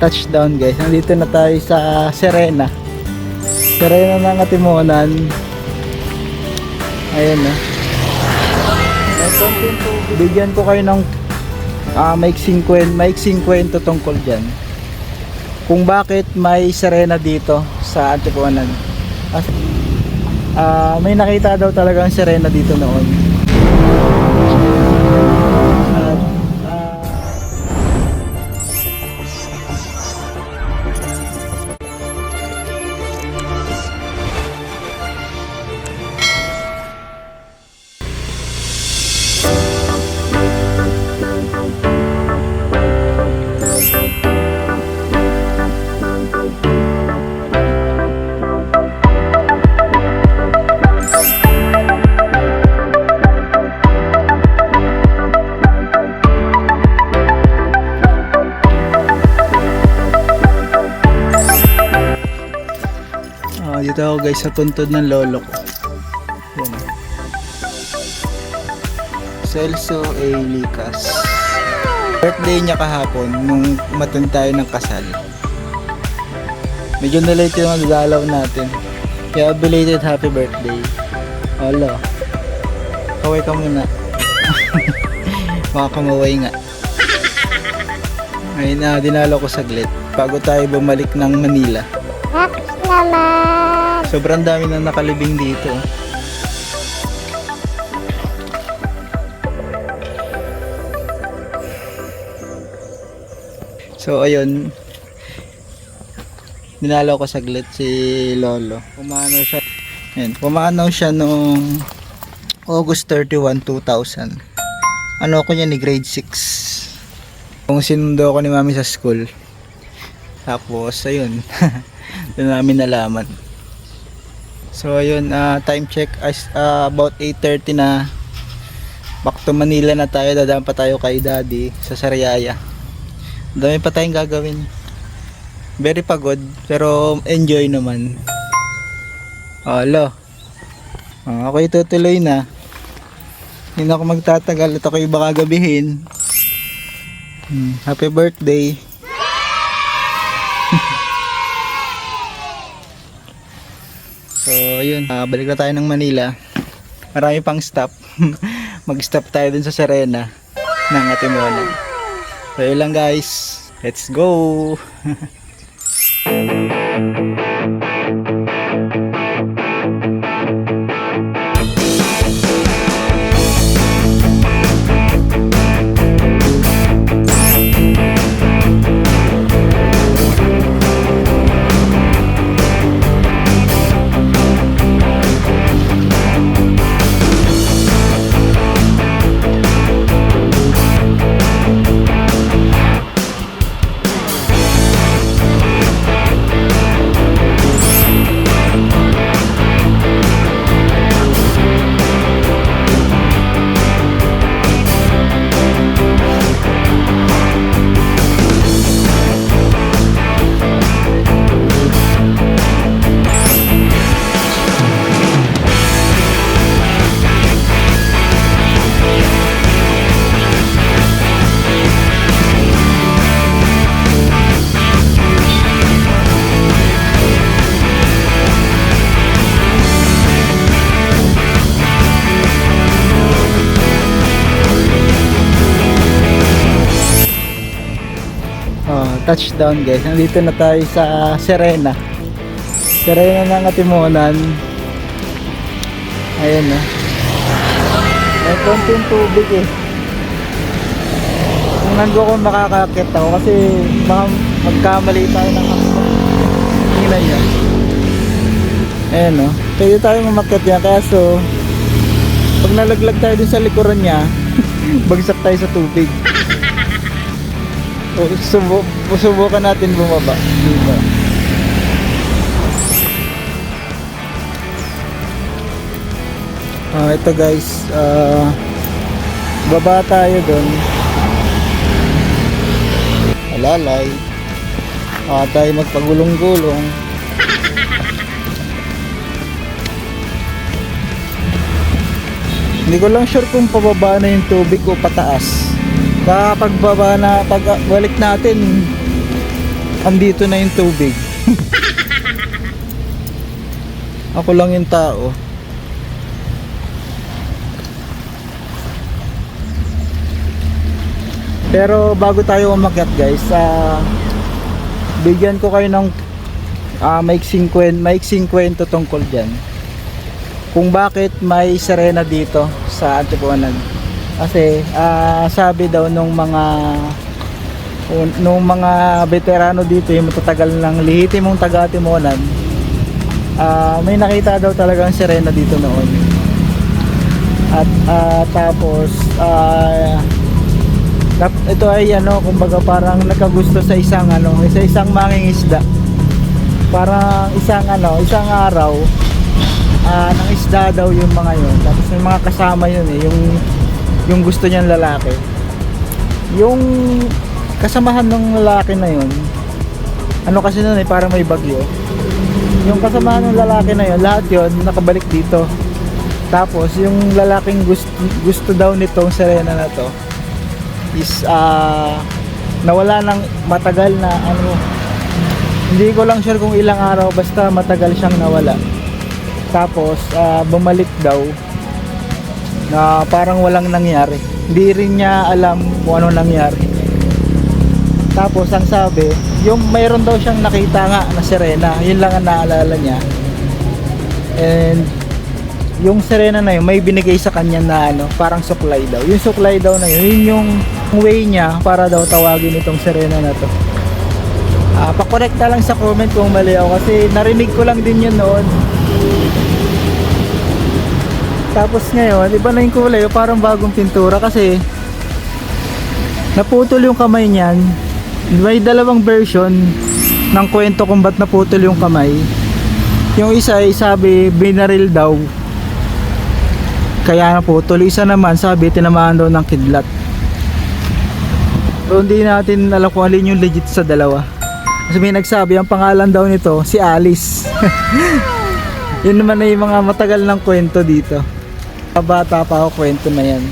touchdown guys. Nandito na tayo sa Serena. Serena ng Atimonan. Ayan na. Tubig. Bigyan ko kayo ng uh, maiksing kwento, maiksing kwento tungkol dyan. Kung bakit may Serena dito sa Atimonan. As, ah, may nakita daw talagang Serena dito noon. Guys sa puntod ng lolo ko. Yan. Celso A. Licas. Birthday niya kahapon nung umatan tayo ng kasal. Medyo na-late yung magdalaw natin. Kaya belated happy birthday. Hala. Kaway ka muna. Baka kamaway nga. Ayun na, dinalo ko saglit. Bago tayo bumalik ng Manila. Happy naman! Sobrang dami na nakalibing dito. So ayun, dinalaw ko saglit si Lolo. Pumanaw siya. Ayun, pumanaw siya noong August 31, 2000. Ano ko niya ni grade 6. Kung sinundo ko ni mami sa school. Tapos ayun, doon namin nalaman. So ayun, ah, time check as ah, about 8:30 na. Back to Manila na tayo, dadaan pa tayo kay Daddy sa Sariaya. Dami pa tayong gagawin. Very pagod, pero enjoy naman. Alo. Ah, okay, tutuloy na. Hindi na ako magtatagal at ako'y baka gabihin. Hmm, happy birthday. So, yun. Ah, balik na tayo ng Manila. Marami pang stop. Mag-stop tayo dun sa Serena ng Atimonan. So, yun lang guys. Let's go! touchdown guys. Nandito na tayo sa Serena. Serena ng Atimonan. Ayan na. May konting tubig eh. Kung nando ko makakakit ako kasi baka magkamali tayo ng hakot. Tingnan nyo. Ayan o. Pwede tayo mamakit yan. Kaso, pag nalaglag tayo dun sa likuran niya, bagsak tayo sa tubig. O, subu subukan natin bumaba. Diba? Ah, ito guys, ah baba tayo doon. Alalay. Ah, tayo magpagulong-gulong. Hindi ko lang sure kung pababa na yung tubig o pataas. Baka pagbaba na, pag balik natin, andito na yung tubig. Ako lang yung tao. Pero bago tayo umakyat guys, ah bigyan ko kayo ng ah maiksing, kwen, maiksing kwento tungkol dyan. Kung bakit may serena dito sa Antipuanan. Kasi ah, sabi daw nung mga un- nung mga veterano dito yung matatagal ng lihitimong taga Timonan ah may nakita daw talagang serena dito noon. At ah, tapos tap- ito ay ano kumbaga parang nagkagusto sa isang ano sa isang mangingisda parang isang ano isang araw ah ng isda daw yung mga yun. Tapos may mga kasama yun eh yung yung gusto niyang lalaki. Yung kasamahan ng lalaki na yun ano kasi nun eh parang may bagyo. Yung kasamahan ng lalaki na yun lahat yun nakabalik dito. Tapos yung lalaking gusto, gusto daw nitong Serena na to is ah nawala ng matagal na ano. Hindi ko lang sure kung ilang araw basta matagal siyang nawala. Tapos ah, bumalik daw na parang walang nangyari. Hindi rin niya alam kung ano nangyari. Tapos ang sabi yung mayroon daw siyang nakita nga na sirena yun lang ang naalala niya. And yung sirena na yun may binigay sa kanya na ano parang suklay daw. Yung suklay daw na yun yun yung way niya para daw tawagin itong sirena na to. Ah, pa-correct na lang sa comment kung mali ako kasi narinig ko lang din yun noon. Tapos ngayon, iba na yung kulay, parang bagong pintura kasi naputol yung kamay niyan. May dalawang version ng kwento kung ba't naputol yung kamay. Yung isa ay sabi binaril daw. Kaya naputol. Isa naman sabi tinamaan daw ng kidlat. So hindi natin alam kung alin yung legit sa dalawa. Kasi may nagsabi, ang pangalan daw nito, si Alice. Yun naman na yung mga matagal ng kwento dito. Bata pa ako kwento na yan.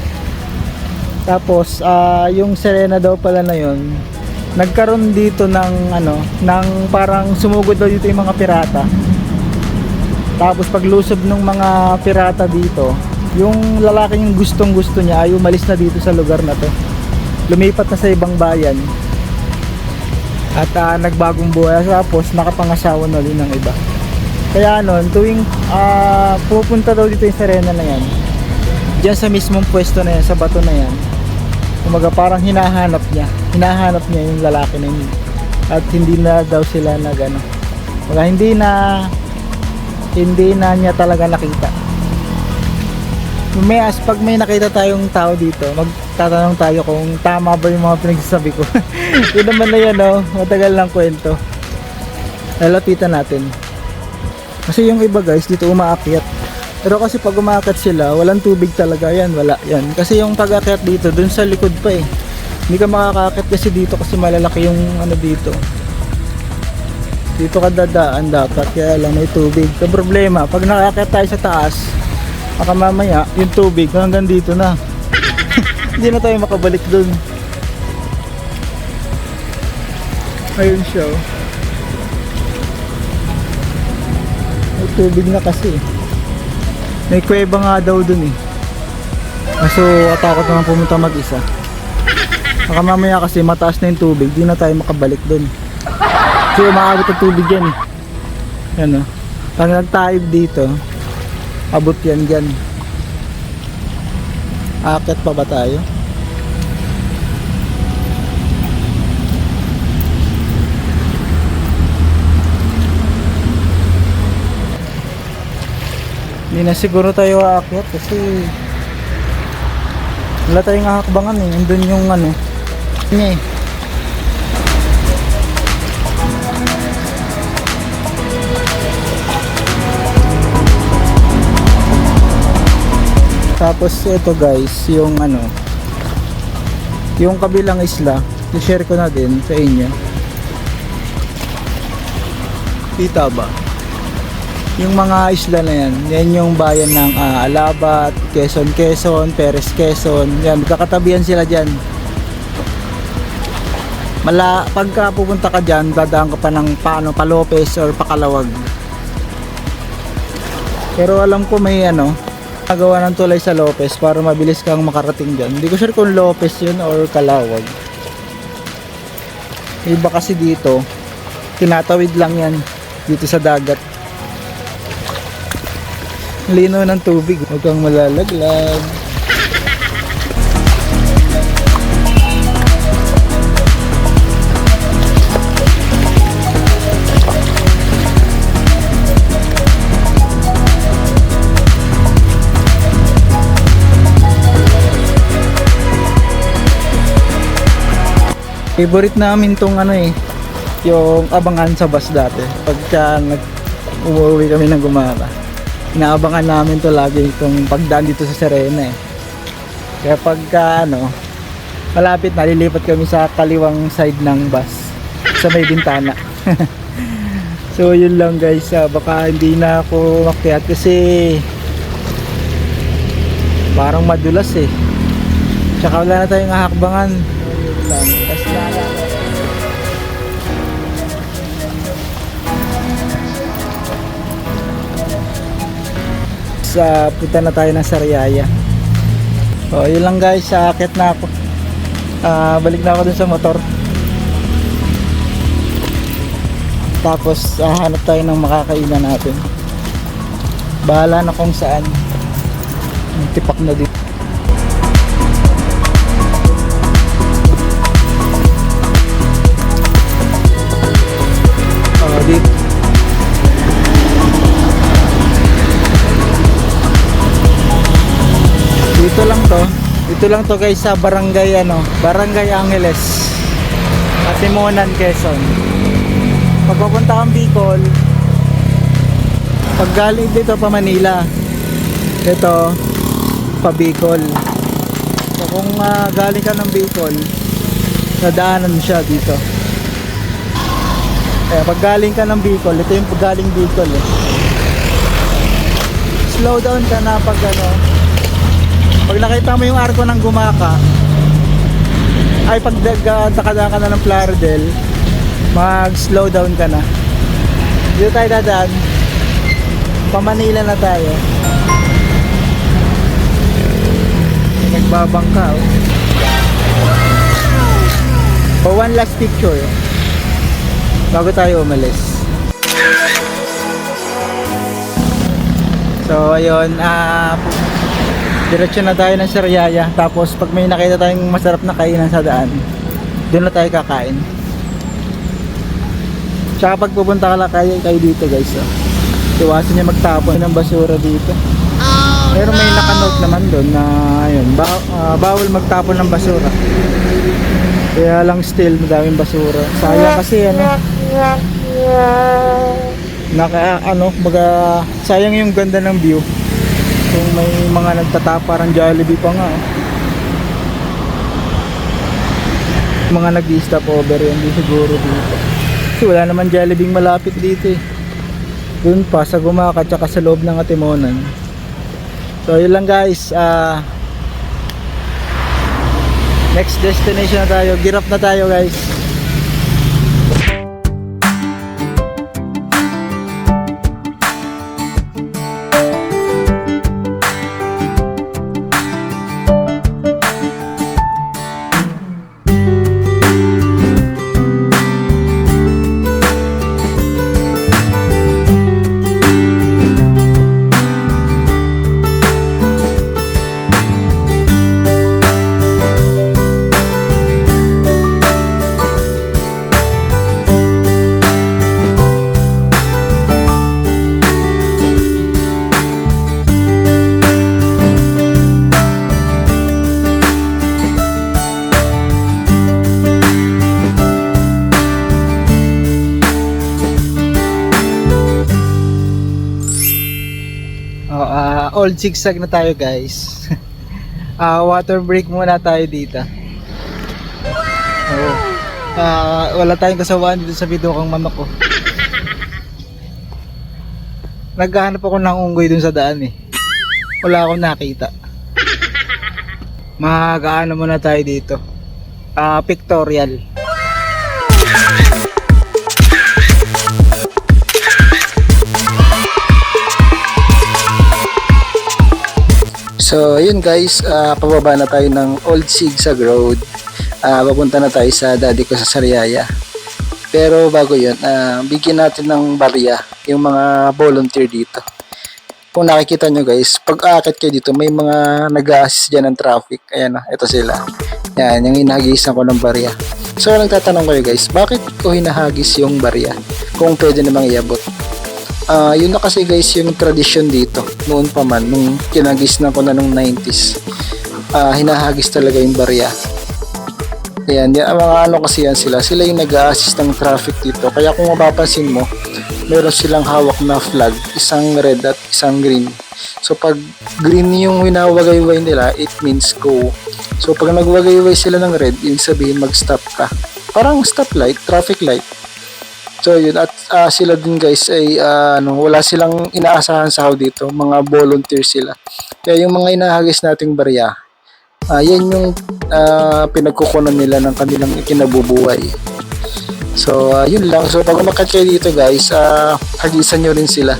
Tapos, ah, yung Serena daw pala na yun, nagkaroon dito ng ano, ng parang sumugod daw dito yung mga pirata. Tapos paglusob ng mga pirata dito, yung lalaking gustong gusto niya ay umalis na dito sa lugar na to. Lumipat na sa ibang bayan at ah, nagbagong buhay tapos nakapangasawa na rin ng iba kaya nun tuwing ah, pupunta daw dito yung Serena na yan dyan sa mismong pwesto na yan sa bato na yan kumaga parang hinahanap niya hinahanap niya yung lalaki na yun. At hindi na daw sila nag ano wala hindi na hindi na niya talaga nakita. May as pag may nakita tayong tao dito magtatanong tayo kung tama ba yung mga pinagsasabi ko. Yun naman na yan no matagal lang kwento. Lalapitan natin. Kasi yung iba guys dito umaakyat pero kasi pag umaakyat sila walang tubig talaga yan wala yan. Kasi yung pag akyat dito dun sa likod pa eh. Hindi ka makakakyat kasi dito kasi malalaki yung ano dito. Dito ka dadaan dapat kaya lang may tubig. Ang problema pag nakakyat tayo sa taas baka mamaya yung tubig hanggang dito na. Hindi na tayo makabalik dun. Ayun siya oh. may tubig na kasi may kuweba nga daw dun eh. Kaso atakot naman pumunta mag isa baka mamaya kasi mataas na yung tubig di na tayo makabalik dun. Kasi umaabot ang tubig yan eh. Yan oh. Pag nagtaib dito abot yan dyan. Akit pa ba tayo hindi na siguro tayo aakyat kasi wala tayong hakbangan eh nandun yung ano niya eh Tapos ito guys, yung ano, yung kabilang isla, i-share ko na din sa inyo. Kita ba? Yung mga isla na yan, yan yung bayan ng ah, Alabat, Quezon, Quezon, Perez, Quezon. Yan, magkakatabihan sila dyan. Mala, pagka pupunta ka dyan, dadaan ka pa ng paano, pa Lopez or pa Kalawag. Pero alam ko may ano, nagawa ng tulay sa Lopez para mabilis kang makarating dyan. Hindi ko sure kung Lopez yun or Kalawag. Iba kasi dito, tinatawid lang yan dito sa dagat. Lino ng tubig, huwag kang malalaglag. Favorite namin tong ano eh, yung abangan sa bus dati. Pagka nag umuwi kami ng gumara. Inaabangan namin to lagi itong pagdaan dito sa Serena eh. Kaya pagka ano, malapit na lilipat kami sa kaliwang side ng bus sa may bintana. so yun lang guys, ah, baka hindi na ako makyat kasi parang madulas eh. Tsaka wala na tayong hakbangan. So, yun lang. Tapos naalala ko. Sa punta na tayo ng Sariaya. So, yun lang guys. Aakit na ako. Ah, balik na ako dun sa motor. Tapos, hahanap tayo ng makakainan natin. Bahala na kung saan. Tipak na dito. Dito lang to guys sa Barangay ano, Barangay Angeles. Atimonan, Quezon. Pag pupunta kang Bicol, pag galing dito pa Manila, ito pa Bicol. So kung ah, galing ka ng Bicol, nadaanan siya dito. Eh, pag galing ka ng Bicol, ito yung pag galing Bicol eh. Slow down ka na pag ano, pag nakita mo yung arko ng gumaka, ay pag dakada ka na ng Plaridel, mag slow down ka na. Dito tayo dadaan. Pa Manila na tayo. Nagbabangka oh. For one last picture bago tayo umalis. So ayun, ah diretso na tayo ng Sariaya tapos pag may nakita tayong masarap na kainan sa daan, doon na tayo kakain. Tsaka pag pupunta ka lang kayo, kayo dito guys. Oh. Iwasan niya magtapon ng basura dito. Pero may nakanote naman doon na ayun, ba- ah, bawal magtapon ng basura. Kaya lang still madaming basura. Sayang kasi ano, naka ano, baga sayang yung ganda ng view. Kung may mga nagtatapa parang Jollibee pa nga. Mga nag-stop over yan, di siguro dito. Kasi wala naman Jollibee malapit dito eh. Doon pa sa Gumaka tsaka sa loob ng Atimonan. So yun lang guys. ah next destination na tayo. Girap na tayo guys. Old zigzag na tayo guys. Ah, water break muna tayo dito. Oo. Ah, wala tayong kasawaan dito sa video kang mama ko. Naghahanap ako ng unggoy dun sa daan eh. Wala akong nakita. Mag-ano muna tayo dito. Ah, pictorial. So, yun guys, ah, pababa na tayo ng Old Sigsag Road. Ah, papunta na tayo sa daddy ko sa Sariaya. Pero bago yun, ah, bigyan natin ng barya yung mga volunteer dito. Kung nakikita nyo guys, pag aakit kayo dito, may mga nag-assist dyan ng traffic. Ayan na, ito sila. Yan, yung hinahagisan ko ng barya. So, nagtatanong kayo guys, bakit ko hinahagis yung barya? Kung pwede namang iabot. Ah, yun na kasi guys yung tradition dito noon pa man nung kinagis na ko na nung 90s. Ah, hinahagis talaga yung barya. Ayan, yan, mga ano kasi yan sila. Sila yung nag-assist ng traffic dito. Kaya kung mapapansin mo, meron silang hawak na flag, isang red at isang green. So pag green yung winawagayway nila, it means go. So pag nagwagayway sila ng red, ibig sabihin mag-stop ka. Parang stoplight, traffic light. So yun at ah, sila din guys ay ah, ano, wala silang inaasahan sa dito, mga volunteer sila. Kaya yung mga inahagis nating barya, ah, yan yung ah, pinagkukunan nila ng kanilang ikinabubuhay. So ah, yun lang. So pag umakyat kayo dito guys, ah, hagisan nyo rin sila.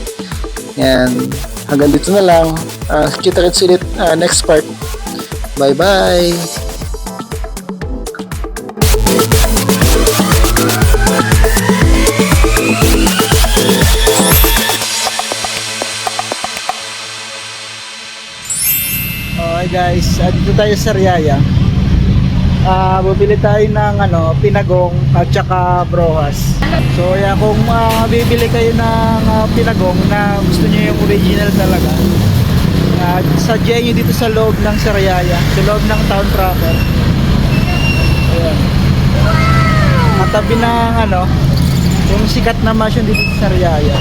Yan. Hanggang dito na lang. Ah, kita-kits ulit ah, next part. Bye bye! Guys, ah, dito tayo sa Riyaya. Ah, bubili tayo ng ano, pinagong at saka brohas. So, yeah, kung ah, bibili kayo ng ah, pinagong na gusto niyo yung original talaga, uh, sadya nyo dito sa loob ng Sariaya, sa loob ng town proper. Ayan. Matabi ng ano, yung sikat na mansion dito sa Sariaya.